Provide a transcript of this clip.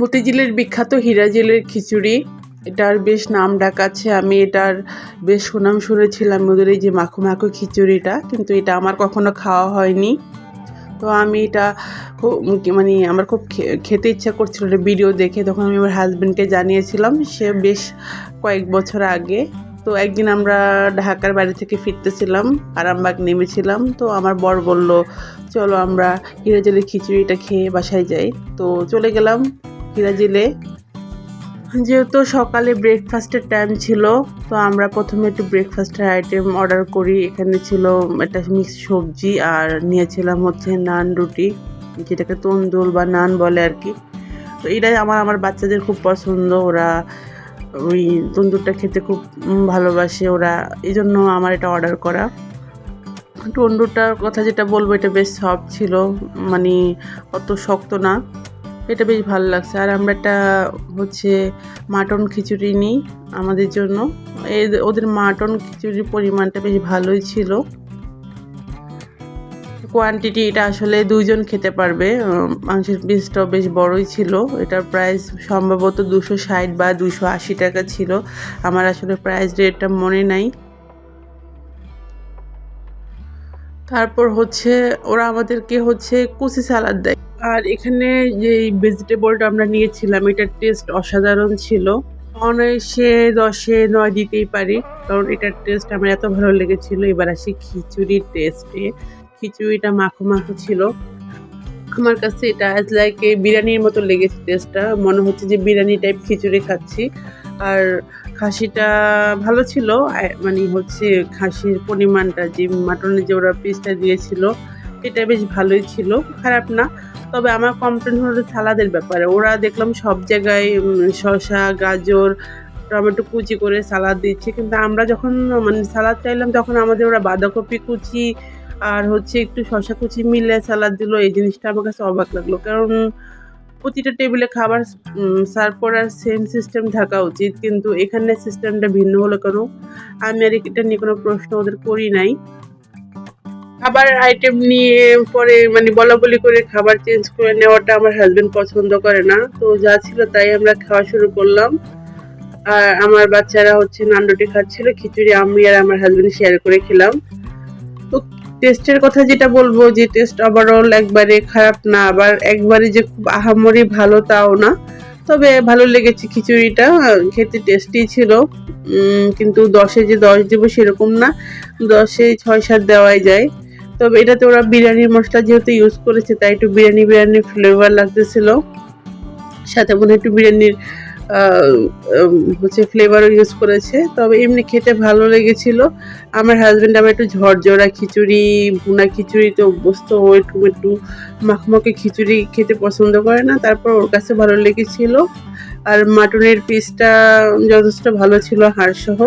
মতিঝিলের বিখ্যাত হীরা হিরাজিলের খিচুড়ি। এটার বেশ নাম ডাক আছে। আমি এটার বেশ সুনাম শুনেছিলাম ওদের এই যে মাখো মাখো খিচুড়িটা, কিন্তু এটা আমার কখনো খাওয়া হয়নি। তো আমি এটা খুব মানে আমার খুব খেতে ইচ্ছা করছিল। ভিডিও দেখে তখন আমি আমার হাজব্যান্ডকে জানিয়েছিলাম। সে বেশ কয়েক বছর আগে তো একদিন আমরা ঢাকার বাড়ি থেকে ফিরতেছিলাম, আরামবাগ নেমেছিলাম। তো আমার বর বলল, চলো আমরা হিরাজেলের খিচুড়িটা খেয়ে বাসায় যাই। তো চলে গেলাম হিরাজিলে। যেহেতু সকালে ব্রেকফাস্টের টাইম ছিল, তো আমরা প্রথমে একটু ব্রেকফাস্টের আইটেম অর্ডার করি। এখানে ছিল একটা মিক্স সবজি আর নিয়েছিলাম হচ্ছে নান রুটি, যেটাকে তন্দুল বা নান বলে আর কি। তো এটাই আমার আমার বাচ্চাদের খুব পছন্দ। ওরা ওই তন্দুরটা খেতে খুব ভালোবাসে ওরা। এই জন্য আমার এটা অর্ডার করা। তন্দুরটার কথা যেটা বলব, এটা বেশ সফট ছিল। মানে অত শক্ত না। এটা বেশ ভালো লাগছে। আর আমরা একটা হচ্ছে মাটন খিচুড়ি নিই আমাদের জন্য। এ- ওদের মাটন খিচুড়ির পরিমাণটা বেশ ভালোই ছিল। কোয়ান্টিটি এটা আসলে দুইজন খেতে পারবে। মাংসের পিসটাও বেশ বড়ই ছিল। এটার প্রাইস সম্ভবত দুশো ষাট বা দুশো আশি টাকা ছিল। আমার আসলে প্রাইস রেটটা মনে নাই। তারপর হচ্ছে ওরা আমাদেরকে হচ্ছে কুচি সালাদ দেয়। আর এখানে যে ভেজিটেবলটা আমরা নিয়েছিলাম, এটার টেস্ট অসাধারণ ছিল। অনায়াসে দশে নয় দিতেই পারি। কারণ এটার টেস্ট আমার এত ভালো লেগেছিল। এবার আসি খিচুড়ির টেস্টে খিচুড়িটা মাখো মাখো ছিল। আমার কাছে এটা অ্যাজ লাইক এ বিরিয়ানির মতো লেগেছে টেস্টটা মনে হচ্ছে যে বিরিয়ানি টাইপ খিচুড়ি খাচ্ছি। আর খাসিটা ভালো ছিল। মানে হচ্ছে খাসির পরিমাণটা যে মাটনের যে ওরা পিসটা দিয়েছিল, এটা বেশ ভালোই ছিল। খারাপ না। তবে আমার কমপ্লেন হলো সালাদের ব্যাপারে। ওরা দেখলাম সব জায়গায় শসা, গাজর, টমেটো কুচি করে সালাদ দিচ্ছে। কিন্তু আমরা যখন মানে সালাদ চাইলাম, তখন আমাদের ওরা বাঁধাকপি কুচি আর হচ্ছে একটু শসা কুচি মিলে সালাদ দিল, এই জিনিসটা আমার কাছে অবাক লাগল। কারণ প্রতিটা টেবিলে খাবার সার্ভ করার সেম সিস্টেম থাকা উচিত, কিন্তু এখানে সিস্টেমটা ভিন্ন হলো কেন আমি আর এটা নিয়ে কোনো প্রশ্ন ওদের করি নাই। খাবার আইটেম নিয়ে পরে মানে বলা বলি করে খাবার চেঞ্জ করে নেওয়াটা আমার হাজবেন্ড পছন্দ করে না। তো যা ছিল তাই আমরা খাওয়া শুরু করলাম। আর আমার বাচ্চারা হচ্ছে নান রুটি খাচ্ছিল, খিচুড়ি আমি আর আমার হাজবেন্ড শেয়ার করে খেলাম। টেস্টের কথা যেটা বলব যে টেস্ট ওভারঅল একবারে খারাপ না, আবার একবারে যে খুব আহামরি ভালো তাও না। তবে ভালো লেগেছে খিচুড়িটা, খেতে টেস্টি ছিল। কিন্তু দশে যে দশ দেবো সেরকম না, দশে ছয় সাত দেওয়াই যায়। তবে এটাতে ওরা বিরিয়ানির মশলা যেহেতু ইউজ করেছে, তাই একটু বিরিয়ানি বিরিয়ানি ফ্লেভার লাগতেছিল। সাথে মনে একটু বিরিয়ানির হচ্ছে ফ্লেভারও ইউজ করেছে। তবে এমনি খেতে ভালো লেগেছিল। আমার হাজব্যান্ড আবার একটু ঝরঝরা খিচুড়ি, ভুনা খিচুড়িতে অভ্যস্ত ও একটু একটু মাখমাখে খিচুড়ি খেতে পছন্দ করে না। তারপর ওর কাছে ভালো লেগেছিল। আর মাটনের পিসটা যথেষ্ট ভালো ছিল হাড় হাড়সহ।